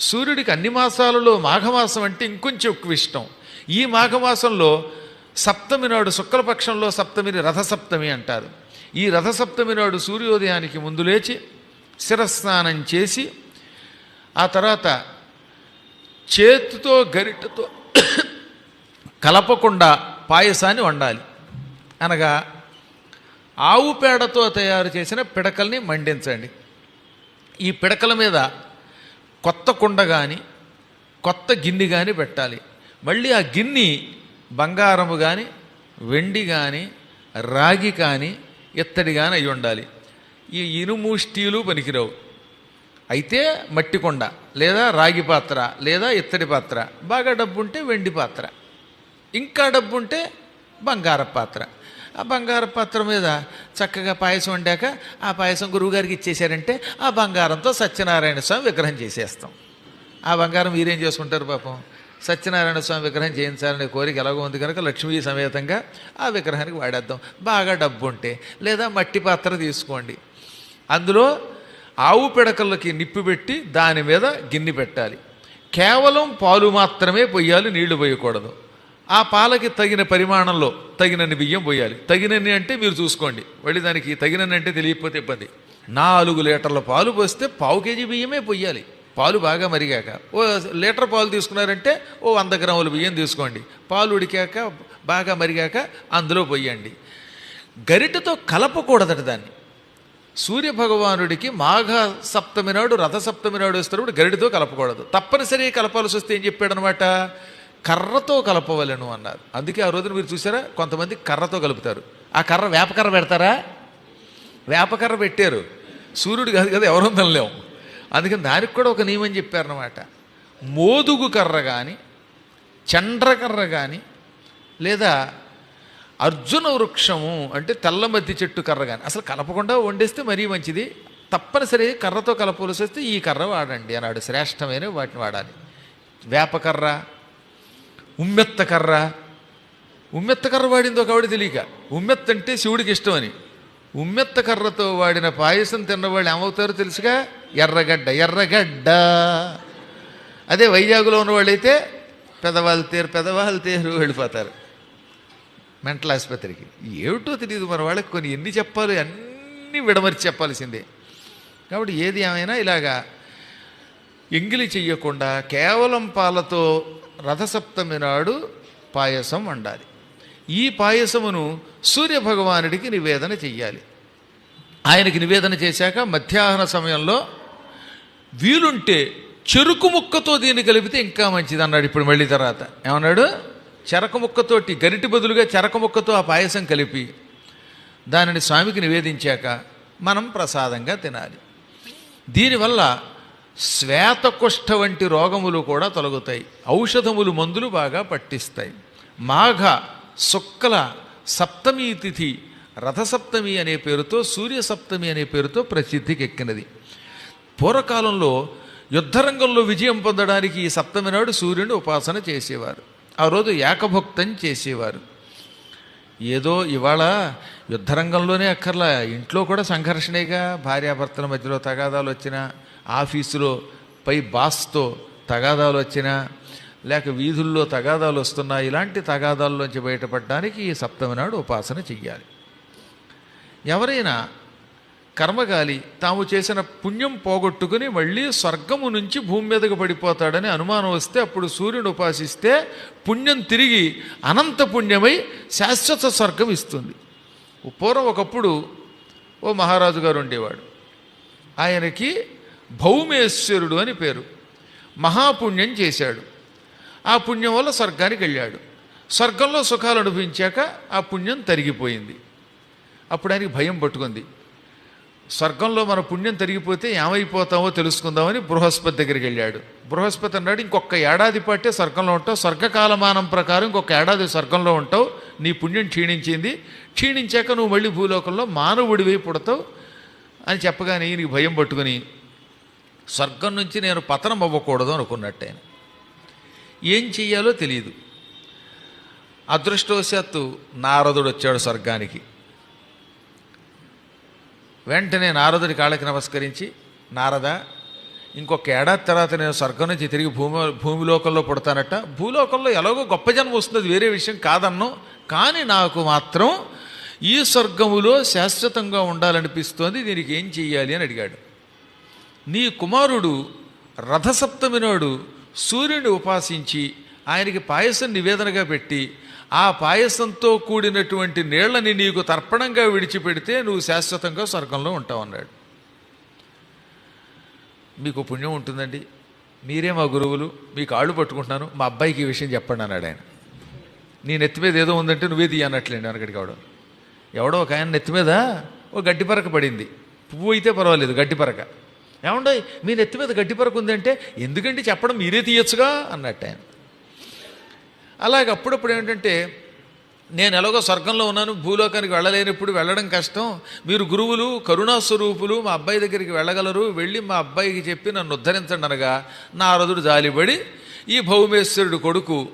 సూర్యుడికి అన్ని మాసాలలో మాఘమాసం అంటే ఇంకొంచెం ఎక్కువ ఇష్టం. ఈ మాఘమాసంలో సప్తమి నాడు శుక్లపక్షంలో సప్తమిని రథసప్తమి అంటారు. ఈ రథసప్తమి నాడు సూర్యోదయానికి ముందు లేచి శిరస్నానం చేసి ఆ తర్వాత చేతితో గరిటతో కలపకుండా పాయసాన్ని వండాలి. అనగా ఆవు పేడతో తయారు చేసిన పిడకల్ని మండించండి. ఈ పిడకల మీద కొత్త కుండ కానీ కొత్త గిన్నె కానీ పెట్టాలి. మళ్ళీ ఆ గిన్నె బంగారము కానీ వెండి కానీ రాగి కానీ ఇత్తడి కానీ అయి ఉండాలి. ఈ ఇనుము స్టీలు పనికిరావు. అయితే మట్టి కొండ లేదా రాగి పాత్ర లేదా ఇత్తడి పాత్ర బాగా డబ్బు ఉంటే వెండి పాత్ర ఇంకా డబ్బు ఉంటే బంగార పాత్ర. ఆ బంగారు పాత్ర మీద చక్కగా పాయసం వండాక ఆ పాయసం గురువుగారికి ఇచ్చేశారంటే ఆ బంగారంతో సత్యనారాయణ స్వామి విగ్రహం చేసేస్తాం. ఆ బంగారం మీరేం చేసుకుంటారు పాపం? సత్యనారాయణ స్వామి విగ్రహం చేయించాలనే కోరిక ఎలాగో ఉంది కనుక లక్ష్మీ సమేతంగా ఆ విగ్రహానికి వాడేద్దాం. బాగా డబ్బు ఉంటే లేదా మట్టి పాత్ర తీసుకోండి. అందులో ఆవు పిడకలకి నిప్పు పెట్టి దాని మీద గిన్నె పెట్టాలి. కేవలం పాలు మాత్రమే పొయ్యాలి నీళ్ళు పోయకూడదు. ఆ పాలకి తగిన పరిమాణంలో తగినన్ని బియ్యం పోయాలి. తగినన్ని అంటే మీరు చూసుకోండి. మళ్ళీ దానికి తగినన్ని అంటే తెలియకపోతే ఇబ్బంది. నాలుగు లీటర్ల పాలు పోస్తే పావు కేజీ బియ్యమే పోయాలి. పాలు బాగా మరిగాక. ఓ లీటర్ పాలు తీసుకున్నారంటే ఓ వంద గ్రాముల బియ్యం తీసుకోండి. పాలు ఉడికాక బాగా మరిగాక అందులో పోయండి. గరిటతో కలపకూడదట దాన్ని. సూర్య భగవానుడికి మాఘ సప్తమి నాడు రథ సప్తమి నాడు వేస్తున్నప్పుడు గరిటతో కలపకూడదు. తప్పనిసరి కలపాల్సి వస్తే ఏం చెప్పాడనమాట? కర్రతో కలపవలను అన్నారు. అందుకే ఆ రోజున మీరు చూసారా కొంతమంది కర్రతో కలుపుతారు. ఆ కర్ర వేపకర్ర పెడతారా? వేపకర్ర పెట్టారు. సూర్యుడు కాదు కదా ఎవరో తినలేము అందుకని దానికి కూడా ఒక నియమం చెప్పారన్నమాట. మోదుగు కర్ర కానీ చండ్రకర్ర కానీ లేదా అర్జున వృక్షము అంటే తెల్లమద్ది చెట్టు కర్ర కానీ అసలు కలపకుండా వండేస్తే మరీ మంచిది. తప్పనిసరి కర్రతో కలపవలసి వస్తే ఈ కర్ర వాడండి అన్నాడు. శ్రేష్టమైన వాటిని వాడాలి. వేపకర్ర ఉమ్మెత్త కర్ర. ఉమ్మెత్త కర్ర వాడింది ఒక ఆవిడ తెలియక. ఉమ్మెత్త అంటే శివుడికి ఇష్టమని. ఉమ్మెత్త కర్రతో వాడిన పాయసం తిన్నవాళ్ళు ఏమవుతారో తెలుసుగా? ఎర్రగడ్డ ఎర్రగడ్డ. అదే వైజాగ్లో ఉన్నవాళ్ళైతే పెదవాళ్ళు తేరు పెదవాళ్ళు తేరు వెళ్ళిపోతారు. మెంటల్ ఆసుపత్రికి. ఏమిటో తెలియదు మన వాళ్ళకి. కొన్ని ఎన్ని చెప్పాలి అన్నీ విడమరిచి చెప్పాల్సిందే. కాబట్టి ఏది ఏమైనా ఇలాగా ఎంగిలి చెయ్యకుండా కేవలం పాలతో రథసప్తమి నాడు పాయసం వండాలి. ఈ పాయసమును సూర్యభగవానుడికి నివేదన చెయ్యాలి. ఆయనకి నివేదన చేశాక మధ్యాహ్న సమయంలో వీలుంటే చెరుకు ముక్కతో దీన్ని కలిపితే ఇంకా మంచిది అన్నాడు ఇప్పుడు మళ్ళీ తర్వాత. ఏమన్నాడు? చెరక ముక్కతోటి గరిటి బదులుగా చెరక ముక్కతో ఆ పాయసం కలిపి దానిని స్వామికి నివేదించాక మనం ప్రసాదంగా తినాలి. దీనివల్ల శ్వేతకుష్ఠ వంటి రోగములు కూడా తొలగుతాయి. ఔషధములు మందులు బాగా పట్టిస్తాయి. మాఘ శుక్ల సప్తమి తిథి రథసప్తమి అనే పేరుతో సూర్య సప్తమి అనే పేరుతో ప్రసిద్ధికి ఎక్కినది పూర్వకాలంలో యుద్ధరంగంలో విజయం పొందడానికి ఈ సప్తమి నాడు సూర్యుని ఉపాసన చేసేవారు. ఆ రోజు ఏకభుక్తం చేసేవారు. ఏదో ఇవాళ యుద్ధరంగంలోనే అక్కర్లా. ఇంట్లో కూడా సంఘర్షణేగా భార్యాభర్తల మధ్యలో తగాదాలు వచ్చినా ఆఫీసులో పై బాస్తో తగాదాలు వచ్చినా లేక వీధుల్లో తగాదాలు వస్తున్నా ఇలాంటి తగాదాల్లోంచి బయటపడడానికి ఈ సప్తమి నాడు ఉపాసన చెయ్యాలి. ఎవరైనా కర్మగాలి తాము చేసిన పుణ్యం పోగొట్టుకుని మళ్ళీ స్వర్గము నుంచి భూమి మీదకు పడిపోతాడని అనుమానం వస్తే అప్పుడు సూర్యుడు ఉపాసిస్తే పుణ్యం తిరిగి అనంత పుణ్యమై శాశ్వత స్వర్గం ఇస్తుంది. పూర్వం ఒకప్పుడు ఓ మహారాజు గారు ఉండేవాడు. ఆయనకి భౌమేశ్వరుడు అని పేరు. మహాపుణ్యం చేశాడు. ఆ పుణ్యం వల్ల స్వర్గానికి వెళ్ళాడు. స్వర్గంలో సుఖాలు అనుభవించాక ఆ పుణ్యం తరిగిపోయింది. అప్పుడు ఆయనకి భయం పట్టుకుంది. స్వర్గంలో మన పుణ్యం తరిగిపోతే ఏమైపోతామో తెలుసుకుందామని బృహస్పతి దగ్గరికి వెళ్ళాడు. బృహస్పతి అన్నాడు ఇంకొక ఏడాది పాటే స్వర్గంలో ఉంటావు. స్వర్గకాలమానం ప్రకారం ఇంకొక ఏడాది స్వర్గంలో ఉంటావు. నీ పుణ్యం క్షీణించింది. క్షీణించాక నువ్వు మళ్ళీ భూలోకంలో మానవుడివై పుడతావు అని చెప్పగానే ఈయనకి భయం పట్టుకుని స్వర్గం నుంచి నేను పతనం అవ్వకూడదు అనుకున్నట్టే. ఏం చెయ్యాలో తెలియదు అదృష్టవశాత్తు నారదుడు వచ్చాడు స్వర్గానికి. వెంటనే నారదుడి కాళ్ళకి నమస్కరించి నారద ఇంకొక ఏడాది తర్వాత నేను స్వర్గం నుంచి తిరిగి భూమి భూమిలోకంలో పుడతానట. భూలోకంలో ఎలాగో గొప్ప జన్మ వస్తుంది అది వేరే విషయం కాదన్ను కానీ నాకు మాత్రం ఈ స్వర్గములో శాశ్వతంగా ఉండాలనిపిస్తోంది దీనికి ఏం చెయ్యాలి అని అడిగాడు. నీ కుమారుడు రథసప్తమినోడు సూర్యుని ఉపాసించి ఆయనకి పాయసం నివేదనగా పెట్టి ఆ పాయసంతో కూడినటువంటి నీళ్ళని నీకు తర్పణంగా విడిచిపెడితే నువ్వు శాశ్వతంగా స్వర్గంలో ఉంటావు అన్నాడు. మీకు పుణ్యం ఉంటుందండి. మీరే మా గురువులు మీ కాళ్ళు పట్టుకుంటున్నాను మా అబ్బాయికి ఈ విషయం చెప్పండి అన్నాడు ఆయన. నీ నెత్తి మీద ఏదో ఉందంటే నువ్వే తీయనట్లేండి అన్నట్లేండి వెనకడికి కావడం ఎవడో ఒక ఆయన నెత్తి మీద ఓ గడ్డిపరక పడింది. పువ్వు అయితే పర్వాలేదు గడ్డిపరక ఏమండో మీ నెత్తి మీద గడ్డి పరక ఉందంటే ఎందుకంటే చెప్పడం మీరే తీయొచ్చుగా? అన్నట్టు ఆయన. అలాగే అప్పుడప్పుడు ఏంటంటే నేను ఎలాగో స్వర్గంలో ఉన్నాను భూలోకానికి వెళ్ళలేనప్పుడు వెళ్ళడం కష్టం. మీరు గురువులు కరుణాస్వరూపులు మా అబ్బాయి దగ్గరికి వెళ్ళగలరు. వెళ్ళి మా అబ్బాయికి చెప్పి నన్ను ఉద్ధరించండి అనగా నారదుడు జాలిపడి ఈ భౌమేశ్వరుడు కొడుకు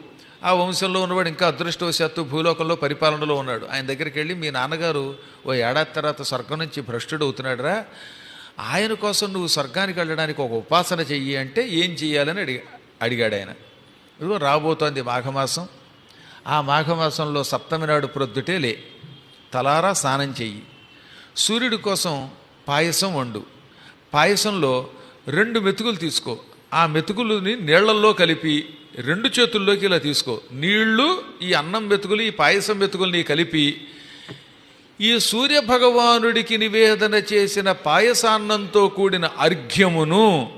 ఆ వంశంలో ఉన్నవాడు ఇంకా అదృష్టవశాత్తు భూలోకంలో పరిపాలనలో ఉన్నాడు. ఆయన దగ్గరికి వెళ్ళి మీ నాన్నగారు ఓ ఏడాది తర్వాత స్వర్గం నుంచి భ్రష్టుడు అవుతున్నాడు రా ఆయన కోసం నువ్వు స్వర్గానికి వెళ్ళడానికి ఒక ఉపాసన చెయ్యి అంటే ఏం చెయ్యాలని అడిగా అడిగాడు ఆయన. ఇదిగో రాబోతోంది మాఘమాసం. ఆ మాఘమాసంలో సప్తమి నాడు ప్రొద్దుటే లే. తలారా స్నానం చెయ్యి. సూర్యుడి కోసం పాయసం వండు. పాయసంలో రెండు మెతుకులు తీసుకో. ఆ మెతుకులని నీళ్ళల్లో కలిపి రెండు చేతుల్లోకి ఇలా తీసుకో. నీళ్ళు ఈ అన్నం మెతుకులు ఈ పాయసం మెతుకుల్ని కలిపి ఈ సూర్య భగవానుడికి నివేదన చేసిన పాయసాన్నంతో కూడిన అర్ఘ్యమును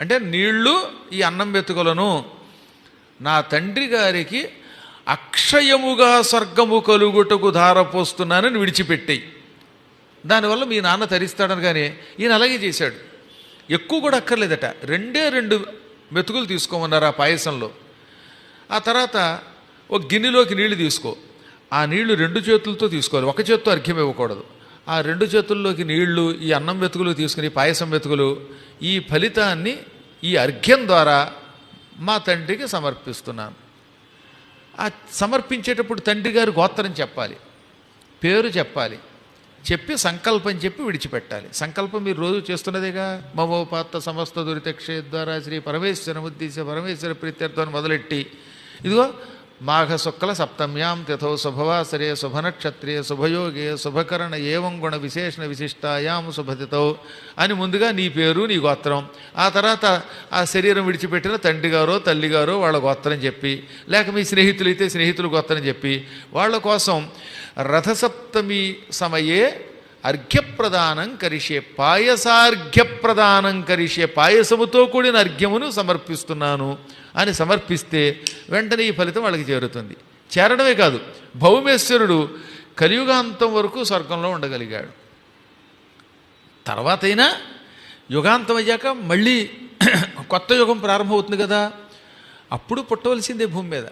అంటే నీళ్ళు ఈ అన్నం వెతుకులను నా తండ్రి గారికి అక్షయముగా స్వర్గము కలుగుటకు ధారపోస్తున్నానని విడిచిపెట్టాయి. దానివల్ల మీ నాన్న తరిస్తాడని కానీ ఈయన అలాగే చేశాడు. ఎక్కువ కూడా అక్కర్లేదట. రెండే రెండు మెతుకులు తీసుకోమన్నారు ఆ పాయసంలో. ఆ తర్వాత ఒక గిన్నెలోకి నీళ్ళు తీసుకో. ఆ నీళ్ళు రెండు చేతులతో తీసుకోవాలి. ఒక చేత్తో అర్ఘ్యం ఇవ్వకూడదు. ఆ రెండు చేతుల్లోకి నీళ్ళు ఈ అన్నం వెతుకులు తీసుకుని పాయసం వెతుకులు ఈ ఫలితాన్ని ఈ అర్ఘ్యం ద్వారా మా తండ్రికి సమర్పిస్తున్నాను. ఆ సమర్పించేటప్పుడు తండ్రి గారు గోత్రం చెప్పాలి పేరు చెప్పాలి చెప్పి సంకల్పం చెప్పి విడిచిపెట్టాలి. సంకల్పం మీరు రోజు చేస్తున్నదేగా? మమోపాత్త సమస్త దురితక్షే ద్వారా శ్రీ పరమేశ్వర ఉద్దేశ పరమేశ్వర ప్రీత్యర్థం మొదలెట్టి ఇదిగో మాఘశుక్ల సప్తమ్యాం తిథౌ శుభవాసరే శుభనక్షత్రే శుభయోగే శుభకరణ ఏవం గుణ విశేషణ విశిష్టాయాం శుభతిథౌ అని ముందుగా నీ పేరు నీ గోత్రం. ఆ తర్వాత ఆ శరీరం విడిచిపెట్టిన తండ్రి గారో తల్లి గారో వాళ్ళ గోత్రం చెప్పి లేక మీ స్నేహితులైతే స్నేహితుల గోత్రం చెప్పి వాళ్ళ కోసం రథసప్తమి సమయే అర్ఘ్యప్రదానం కరిషే పాయసార్ఘ్యప్రదానం కరిషే పాయసముతో కూడిన అర్ఘ్యమును సమర్పిస్తున్నాను. అని సమర్పిస్తే వెంటనే ఈ ఫలితం వాళ్ళకి చేరుతుంది. చేరడమే కాదు భౌమేశ్వరుడు కలియుగాంతం వరకు స్వర్గంలో ఉండగలిగాడు. తర్వాతైనా యుగాంతం అయ్యాక మళ్ళీ కొత్త యుగం ప్రారంభమవుతుంది కదా. అప్పుడు పుట్టవలసిందే భూమి మీద.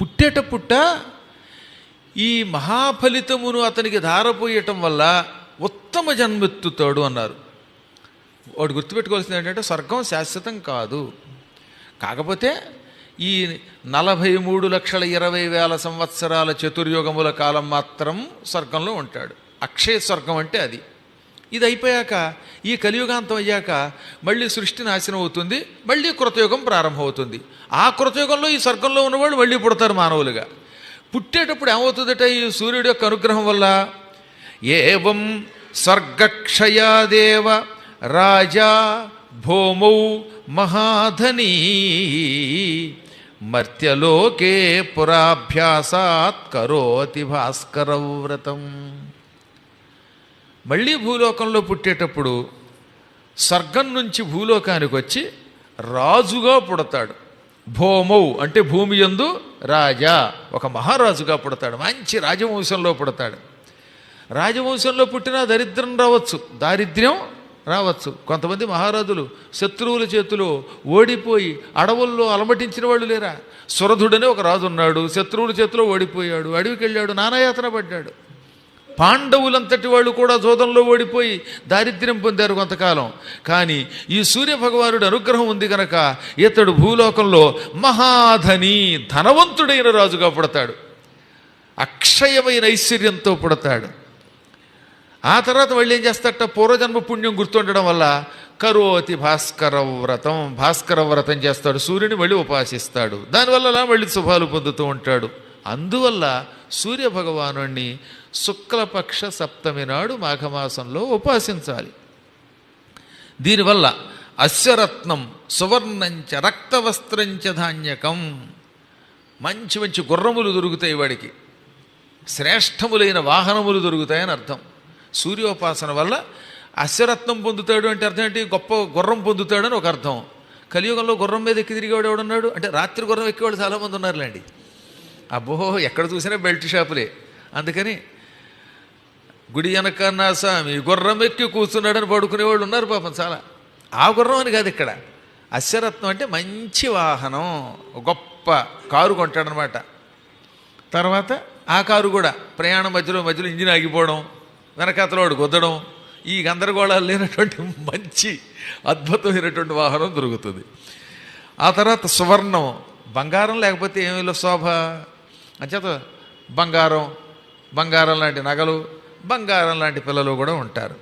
పుట్టేట పుట్ట ఈ మహాఫలితమును అతనికి ధారపోయటం వల్ల ఉత్తమ జన్మెత్తుతాడు అన్నారు. వాడు గుర్తుపెట్టుకోవాల్సింది ఏంటంటే స్వర్గం శాశ్వతం కాదు. కాకపోతే ఈ నలభై మూడు లక్షల ఇరవై వేల సంవత్సరాల చతుర్యుగముల కాలం మాత్రం స్వర్గంలో ఉంటాడు. అక్షయ స్వర్గం అంటే అది. ఇది అయిపోయాక ఈ కలియుగాంతం అయ్యాక మళ్ళీ సృష్టి నాశనం అవుతుంది మళ్ళీ కృతయుగం ప్రారంభమవుతుంది. ఆ కృతయుగంలో ఈ స్వర్గంలో ఉన్నవాళ్ళు మళ్ళీ పుడతారు మానవులుగా. పుట్టేటప్పుడు ఏమవుతుందట ఈ సూర్యుడి యొక్క అనుగ్రహం వల్ల? ఏవం స్వర్గక్షయాదేవ రాజా భూమౌ మహాధనీ మర్త్యలోకే పురాభ్యాసాత్ కరోతి భాస్కరవ్రతం. మళ్ళీ భూలోకంలో పుట్టేటప్పుడు స్వర్గం నుంచి భూలోకానికి వచ్చి రాజుగా పుడతాడు. భూమౌ అంటే భూమి యందు రాజా ఒక మహారాజుగా పుడతాడు మంచి రాజవంశంలో పుడతాడు. రాజవంశంలో పుట్టినా దరిద్రం రావచ్చు దారిద్ర్యం రావచ్చు. కొంతమంది మహారాజులు శత్రువుల చేతిలో ఓడిపోయి అడవుల్లో అలమటించిన వాళ్ళు లేరా? సురధుడనే ఒక రాజు ఉన్నాడు శత్రువుల చేతిలో ఓడిపోయాడు అడవికి వెళ్ళాడు నానాయాతన పడ్డాడు. పాండవులంతటి వాళ్ళు కూడా జోదంలో ఓడిపోయి దారిద్ర్యం పొందారు కొంతకాలం. కానీ ఈ సూర్యభగవానుడి అనుగ్రహం ఉంది కనుక ఇతడు భూలోకంలో మహాధని ధనవంతుడైన రాజుగా పుడతాడు. అక్షయమైన ఐశ్వర్యంతో పుడతాడు. ఆ తర్వాత వాళ్ళు ఏం చేస్తారట? పూర్వజన్మ పుణ్యం గుర్తుండడం వల్ల కరోతి భాస్కర వ్రతం భాస్కర వ్రతం చేస్తాడు సూర్యుని మళ్ళీ ఉపాసిస్తాడు. దానివల్ల అలా మళ్ళీ శుభాలు పొందుతూ ఉంటాడు? అందువల్ల సూర్య భగవానుణ్ణి శుక్లపక్ష సప్తమి నాడు మాఘమాసంలో ఉపాసించాలి. దీనివల్ల అశ్వరత్నం సువర్ణంచ రక్తవస్త్రంచ ధాన్యకం మంచి మంచి గుర్రములు దొరుకుతాయి వాడికి. శ్రేష్టములైన వాహనములు దొరుకుతాయని అర్థం. సూర్యోపాసన వల్ల అశ్వరత్నం పొందుతాడు అంటే అర్థం ఏంటి? గొప్ప గుర్రం పొందుతాడు అని ఒక అర్థం. కలియుగంలో గుర్రం మీద ఎక్కి తిరిగేవాడు ఎవడున్నాడు? అంటే రాత్రి గుర్రం ఎక్కేవాడు చాలామంది ఉన్నారులేండి. అబ్బో ఎక్కడ చూసినా బెల్ట్ షాపులే. అందుకని గుడి వెనకన్నా స్వామి గుర్రం ఎక్కి కూర్చున్నాడని పడుకునేవాళ్ళు ఉన్నారు పాపం చాలా. ఆ గుర్రం అని కాదు ఇక్కడ. అశ్వరత్నం అంటే మంచి వాహనం. గొప్ప కారు కొంటాడనమాట. తర్వాత ఆ కారు కూడా ప్రయాణం మధ్యలో మధ్యలో ఇంజిన్ ఆగిపోవడం. వెనకాతలోడు గుద్దడం ఈ గందరగోళాలు లేనటువంటి మంచి అద్భుతమైనటువంటి వాహనం దొరుకుతుంది. ఆ తర్వాత సువర్ణం బంగారం లేకపోతే ఏమిలో శోభ? అంచేత బంగారం బంగారం లాంటి నగలు బంగారం లాంటి పిల్లలు కూడా ఉంటారు.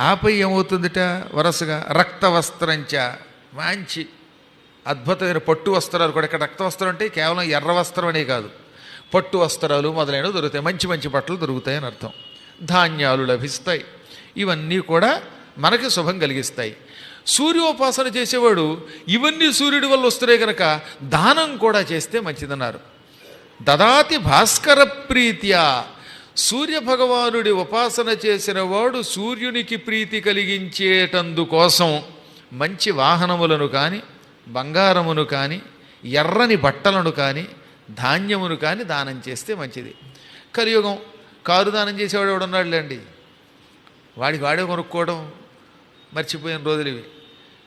ఆపై ఏమవుతుందిట? వరుసగా రక్త వస్త్రంచ మంచి అద్భుతమైన పట్టు వస్త్రాలు కూడా. ఇక్కడ రక్త వస్త్రం అంటే కేవలం ఎర్ర వస్త్రం అనే కాదు. పట్టు వస్త్రాలు మొదలైనవి దొరుకుతాయి. మంచి మంచి బట్టలు దొరుకుతాయి అని అర్థం. ధాన్యాలు లభిస్తాయి. ఇవన్నీ కూడా మనకి శుభం కలిగిస్తాయి. సూర్యోపాసన చేసేవాడు ఇవన్నీ సూర్యుడి వల్ల వస్తున్నాయి కనుక దానం కూడా చేస్తే మంచిదన్నారు. దదాతి భాస్కర ప్రీత్యా సూర్య భగవానుడి ఉపాసన చేసిన వాడు సూర్యునికి ప్రీతి కలిగించేటందుకోసం మంచి వాహనములను కానీ బంగారమును కానీ ఎర్రని బట్టలను కానీ ధాన్యమును కానీ దానం చేస్తే మంచిది. కలియుగం కారు దానం చేసేవాడు ఎవడున్నాడులేండి వాడికి వాడే కొనుక్కోవడం మర్చిపోయిన రోజులు ఇవి.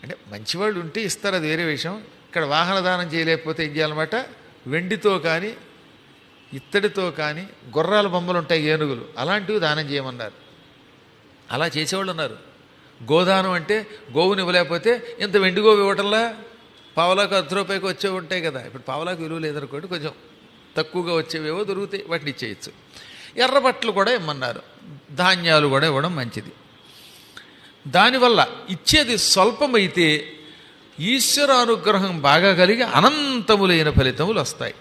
అంటే మంచివాళ్ళు ఉంటే ఇస్తారు అది వేరే విషయం. ఇక్కడ వాహన దానం చేయలేకపోతే ఏం చేయాలన్నమాట? వెండితో కానీ ఇత్తడితో కానీ గుర్రాల బొమ్మలు ఉంటాయి ఏనుగులు. అలాంటివి దానం చేయమన్నారు. అలా చేసేవాళ్ళు ఉన్నారు. గోదానం అంటే గోవుని ఇవ్వలేకపోతే ఇంత వెండి గోవు ఇవ్వటంలా? పావలాకు అర్ధ రూపాయికి వచ్చేవి ఉంటాయి కదా. ఇప్పుడు పావలాకు విలువ లేదనుకోండి కొంచెం తక్కువగా వచ్చేవేవో దొరుకుతాయి వాటిని ఇచ్చేయచ్చు. ఎర్రబట్టలు కూడా ఇమ్మన్నారు. ధాన్యాలు కూడా ఇవ్వడం మంచిది. దానివల్ల ఇచ్చేది స్వల్పమైతే ఈశ్వర అనుగ్రహం బాగా కలిగి అనంతములైన ఫలితములు వస్తాయి.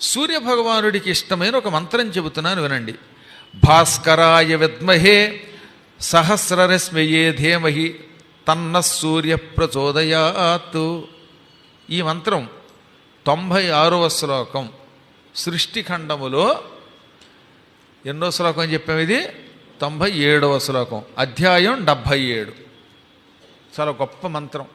సూర్య భగవానుడికి ఇష్టమైన ఒక మంత్రం చెబుతున్నాను వినండి. భాస్కరాయ విద్మహే సహస్రరశ్మయే ధేమహి తన్న సూర్య ప్రచోదయాత్. ఈ మంత్రం తొంభై ఆరవ శ్లోకం సృష్టిఖండములో ఎన్నో శ్లోకం చెప్పాము ఇది? తొంభై ఏడవ శ్లోకం. అధ్యాయం డెబ్భై ఏడు. చాలా గొప్ప మంత్రం.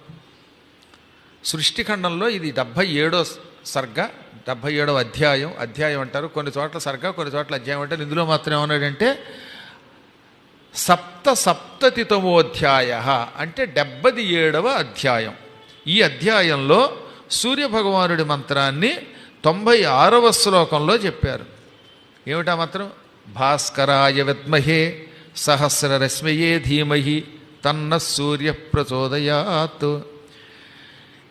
సృష్టిఖండంలో ఇది డెబ్భై ఏడో సర్గ డెబ్భై ఏడవ అధ్యాయం. అధ్యాయం అంటారు. కొన్ని చోట్ల సర్గ కొన్ని చోట్ల అధ్యాయం అంటారు ఇందులో మాత్రం ఏమన్నాడంటే సప్త సప్తతితమోధ్యాయ అంటే డెబ్బది ఏడవ అధ్యాయం. ఈ అధ్యాయంలో సూర్యభగవానుడి మంత్రాన్ని తొంభై ఆరవ శ్లోకంలో చెప్పారు. ఏమిటా మంత్రం? భాస్కరాయ విద్మహే సహస్రరశ్మయే ధీమహి తన్న సూర్య ప్రచోదయాత్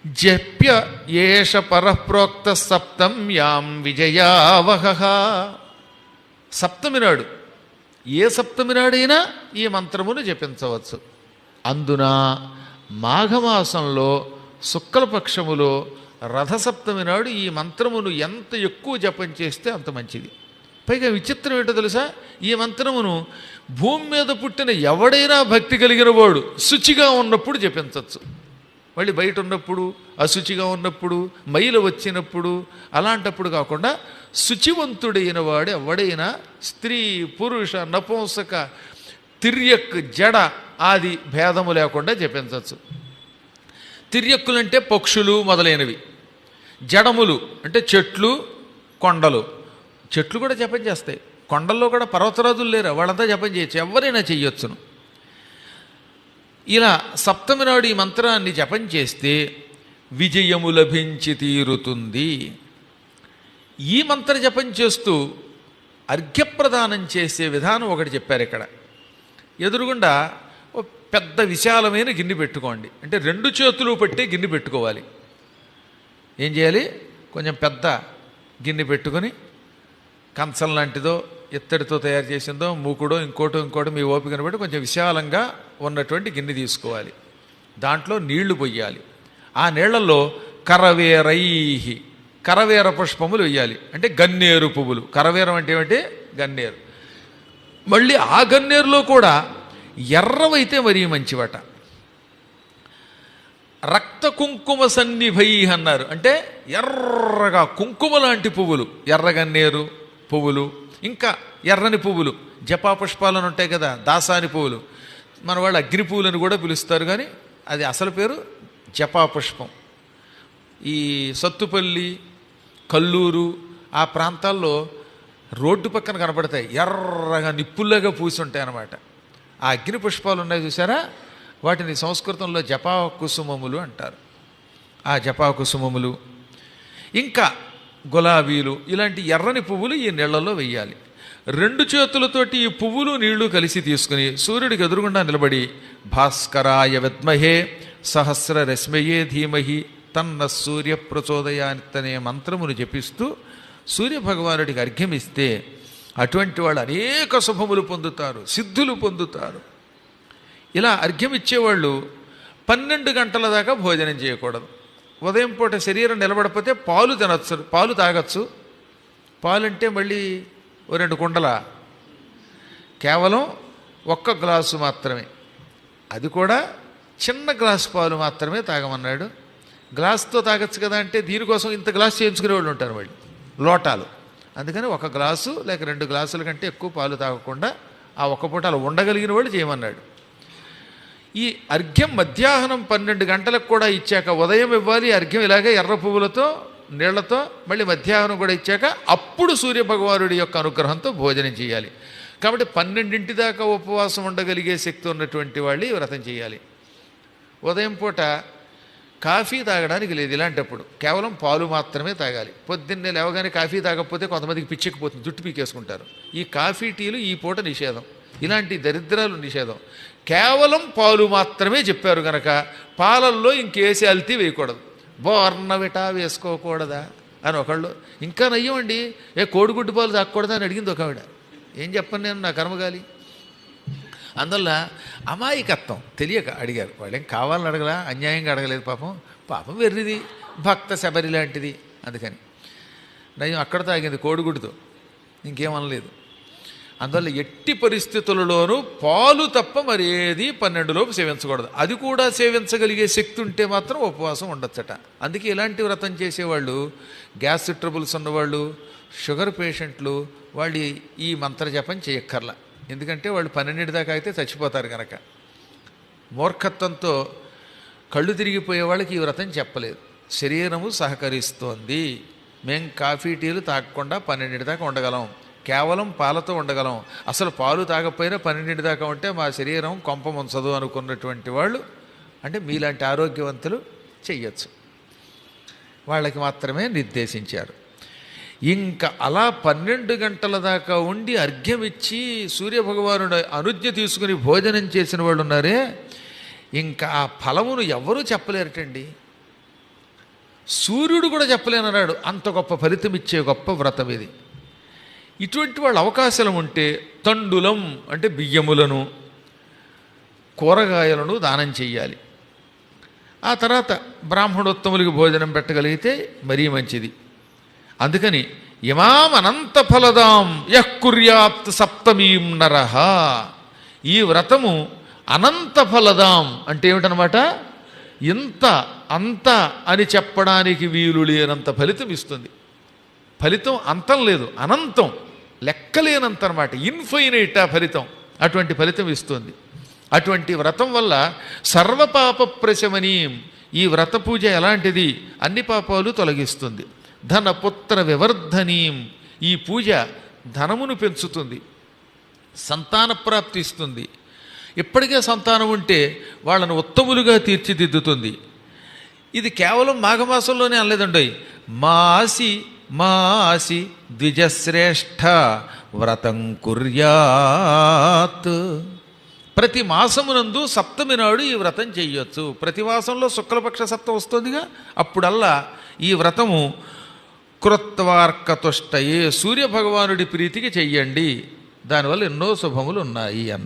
జప్య ఏష పరప్రోక్త సప్తమ్యాం విజయావహ. సప్తమినాడు. ఏ సప్తమినాడైనా ఈ మంత్రమును జపించవచ్చు. అందున మాఘమాసంలో శుక్లపక్షములో రథసప్తమి నాడు ఈ మంత్రమును ఎంత ఎక్కువ జపం చేస్తే అంత మంచిది. పైగా విచిత్రం ఏంటో తెలుసా? ఈ మంత్రమును భూమి మీద పుట్టిన ఎవడైనా భక్తి కలిగిన వాడు శుచిగా ఉన్నప్పుడు జపించవచ్చు మళ్ళీ బయట ఉన్నప్పుడు అశుచిగా ఉన్నప్పుడు మైలు వచ్చినప్పుడు అలాంటప్పుడు కాకుండా శుచివంతుడైన వాడు ఎవడైనా స్త్రీ పురుష నపుంసక తిర్యక్ జడ ఆది భేదము లేకుండా జపించవచ్చు తిర్యక్కులంటే పక్షులు మొదలైనవి. జడములు అంటే చెట్లు కొండలు. చెట్లు కూడా జపం చేస్తాయి. కొండల్లో కూడా పర్వతరాజులు లేరు. వాళ్ళంతా జపం చేయొచ్చు. ఎవరైనా చెయ్యొచ్చును ఇలా సప్తమి నాడు ఈ మంత్రాన్ని జపం చేస్తే విజయము లభించి తీరుతుంది. ఈ మంత్ర జపం చేస్తూ అర్ఘ్యప్రదానం చేసే విధానం ఒకటి చెప్పారు ఇక్కడ. ఎదురుగుండా పెద్ద విశాలమైన గిన్నె పెట్టుకోండి. అంటే రెండు చేతులు పట్టి గిన్నె పెట్టుకోవాలి. ఏం చేయాలి? కొంచెం పెద్ద గిన్నె పెట్టుకొని కంచం లాంటిదో ఇత్తడితో తయారు చేసిందో మూకుడో ఇంకోటో ఇంకోటో మీ ఓపికను బట్టి కొంచెం విశాలంగా ఉన్నటువంటి గిన్నె తీసుకోవాలి. దాంట్లో నీళ్ళు పొయ్యాలి. ఆ నీళ్ళలో కరవేరైహి కరవేర పుష్పములు వేయాలి అంటే గన్నేరు పువ్వులు. కరవేరం అంటే ఏమిటి? గన్నేరు. మళ్ళీ ఆ గన్నేరులో కూడా ఎర్రవైతే మరీ మంచివట. రక్త కుంకుమ సన్నిభై అన్నారు. అంటే ఎర్రగా కుంకుమ లాంటి పువ్వులు. ఎర్రగన్నేరు పువ్వులు ఇంకా ఎర్రని పువ్వులు జపా పుష్పాలను ఉంటాయి కదా దాసాని పువ్వులు. మన వాళ్ళు అగ్ని పువ్వులను కూడా పిలుస్తారు కానీ అది అసలు పేరు జపా పుష్పం ఈ సత్తుపల్లి కల్లూరు ఆ ప్రాంతాల్లో రోడ్డు పక్కన కనపడతాయి ఎర్రగా నిప్పుల్లాగా పూసి ఉంటాయి అన్నమాట. ఆ అగ్ని పుష్పాలు ఉన్నాయి చూసారా వాటిని సంస్కృతంలో జపా కుసుమములు అంటారు. ఆ జపా కుసుమములు ఇంకా గులాబీలు ఇలాంటి ఎర్రని పువ్వులు ఈ నీళ్ళలో వెయ్యాలి. రెండు చేతులతోటి ఈ పువ్వులు నీళ్ళు కలిసి తీసుకుని సూర్యుడికి ఎదురుగుండా నిలబడి భాస్కరాయ విద్మహే సహస్ర రశ్మయే ధీమహి తన్న సూర్య ప్రచోదయానితనే మంత్రమును జపిస్తూ సూర్యభగవానుడికి అర్ఘ్యమిస్తే అటువంటి వాళ్ళు అనేక శుభములు పొందుతారు సిద్ధులు పొందుతారు. ఇలా అర్ఘ్యమిచ్చేవాళ్ళు పన్నెండు గంటల దాకా భోజనం చేయకూడదు. ఉదయం పూట శరీరం నిలబడపోతే పాలు తినచ్చు పాలు తాగచ్చు. పాలంటే మళ్ళీ ఓ రెండు కుండల. కేవలం ఒక్క గ్లాసు మాత్రమే. అది కూడా చిన్న గ్లాసు పాలు మాత్రమే తాగమన్నాడు. గ్లాస్తో తాగొచ్చు కదా అంటే దీనికోసం ఇంత గ్లాస్ చేయించుకునే వాళ్ళు ఉంటారు వాళ్ళు లోటాలు. అందుకని ఒక గ్లాసు లేక రెండు గ్లాసుల కంటే ఎక్కువ పాలు తాగకుండా ఆ ఒక్క పూట అలా ఉండగలిగిన వాళ్ళు చేయమన్నాడు. ఈ అర్ఘ్యం మధ్యాహ్నం పన్నెండు గంటలకు కూడా ఇచ్చాక ఉదయం ఇవ్వాలి అర్ఘ్యం ఇలాగే ఎర్ర పువ్వులతో నీళ్ళతో మళ్ళీ మధ్యాహ్నం కూడా ఇచ్చాక అప్పుడు సూర్యభగవానుడి యొక్క అనుగ్రహంతో భోజనం చేయాలి. కాబట్టి పన్నెండింటి దాకా ఉపవాసం ఉండగలిగే శక్తి ఉన్నటువంటి వాళ్ళు వ్రతం చేయాలి. ఉదయం పూట కాఫీ తాగడానికి లేదు ఇలాంటప్పుడు. కేవలం పాలు మాత్రమే తాగాలి. పొద్దున్నే లేవగానే కాఫీ తాగకపోతే కొంతమందికి పిచ్చెక్కిపోతుంది జుట్టు పీకేసుకుంటారు. ఈ కాఫీ టీలు ఈ పూట నిషేధం. ఇలాంటి దరిద్రాలు నిషేధం. కేవలం పాలు మాత్రమే చెప్పారు గనక పాలల్లో ఇంకేసి అల్తీ వేయకూడదు. బోర్నవిటా వేసుకోకూడదా? అని ఒకళ్ళు ఇంకా నయ్యం ఏ కోడిగుడ్డు పాలు తాకూడదా అని అడిగింది ఒక ఆవిడ. ఏం చెప్పను నేను నా కర్మగాలి అందువల్ల అమాయకత్వం తెలియక అడిగారు. వాళ్ళేం కావాలని అడగలా? అన్యాయంగా అడగలేదు పాపం. పాపం వెర్రిది భక్త శబరి లాంటిది. అందుకని. నయం అక్కడ తాగింది కోడిగుడ్డుతో. ఇంకేమనలేదు అందువల్ల ఎట్టి పరిస్థితులలోనూ పాలు తప్ప మరేది పన్నెండులోపు సేవించకూడదు. అది కూడా సేవించగలిగే శక్తి ఉంటే మాత్రం ఉపవాసం ఉండొచ్చట. అందుకే ఇలాంటి వ్రతం చేసేవాళ్ళు గ్యాస్ ట్రబుల్స్ ఉన్నవాళ్ళు షుగర్ పేషెంట్లు వాళ్ళు ఈ మంత్రజపం చేయక్కర్లా. ఎందుకంటే వాళ్ళు పన్నెండింటి దాకా అయితే చచ్చిపోతారు కనుక మూర్ఖత్వంతో కళ్ళు తిరిగిపోయే వాళ్ళకి ఈ వ్రతం చెప్పలేదు. శరీరము సహకరిస్తోంది. మేం కాఫీ టీలు తాగకుండా పన్నెండింటి దాకా ఉండగలం. కేవలం పాలతో ఉండగలం. అసలు పాలు తాగకపోయినా పన్నెండింటి దాకా ఉంటే మా శరీరం కొంప ముంచదు అనుకున్నటువంటి వాళ్ళు అంటే మీలాంటి ఆరోగ్యవంతులు చెయ్యొచ్చు. వాళ్ళకి మాత్రమే నిర్దేశించారు. ఇంకా అలా పన్నెండు గంటల దాకా ఉండి అర్ఘ్యం ఇచ్చి సూర్యభగవానుడు అనుజ్ఞ తీసుకుని భోజనం చేసిన వాళ్ళు ఉన్నారే ఇంకా ఆ ఫలమును ఎవరూ చెప్పలేరటండి. సూర్యుడు కూడా చెప్పలేనన్నాడు. అంత గొప్ప ఫలితం ఇచ్చే గొప్ప వ్రతం ఇది. ఇటువంటి వాళ్ళ అవకాశాలు ఉంటే తండులం అంటే బియ్యములను కూరగాయలను దానం చెయ్యాలి. ఆ తర్వాత బ్రాహ్మణోత్తములకి భోజనం పెట్టగలిగితే మరీ మంచిది. అందుకని ఇమాం అనంత ఫలదాం యకుర్యాప్త సప్తమీం నరహ ఈ వ్రతము అనంత ఫలదాం అంటే ఏమిటనమాట? ఇంత అంత అని చెప్పడానికి వీలు లేనంత ఫలితం ఇస్తుంది. ఫలితం అంతం లేదు అనంతం. లెక్కలేనంత అనమాట ఇన్ఫైనైట్ ఆ ఫలితం. అటువంటి ఫలితం ఇస్తుంది. అటువంటి వ్రతం వల్ల సర్వపాప ప్రశమనీయం ఈ వ్రత పూజ ఎలాంటిది? అన్ని పాపాలు తొలగిస్తుంది. ధన పుత్ర వివర్ధనీయం. ఈ పూజ ధనమును పెంచుతుంది. సంతాన ప్రాప్తి ఇస్తుంది. ఇప్పటికే సంతానం ఉంటే వాళ్ళను ఉత్తములుగా తీర్చిదిద్దుతుంది. ఇది కేవలం మాఘమాసంలోనే అనలేదండి మాసి మాసి ద్విజశ్రేష్ఠ వ్రతం కుర్యాత్. ప్రతి మాసమునందు సప్తమి నాడు ఈ వ్రతం చేయొచ్చు. ప్రతి మాసంలో శుక్లపక్ష సప్తం వస్తుందిగా. అప్పుడల్లా ఈ వ్రతము కృత్వార్కతుష్టయే సూర్యభగవానుడి ప్రీతికి చెయ్యండి. దానివల్ల ఎన్నో శుభములు ఉన్నాయి అన్న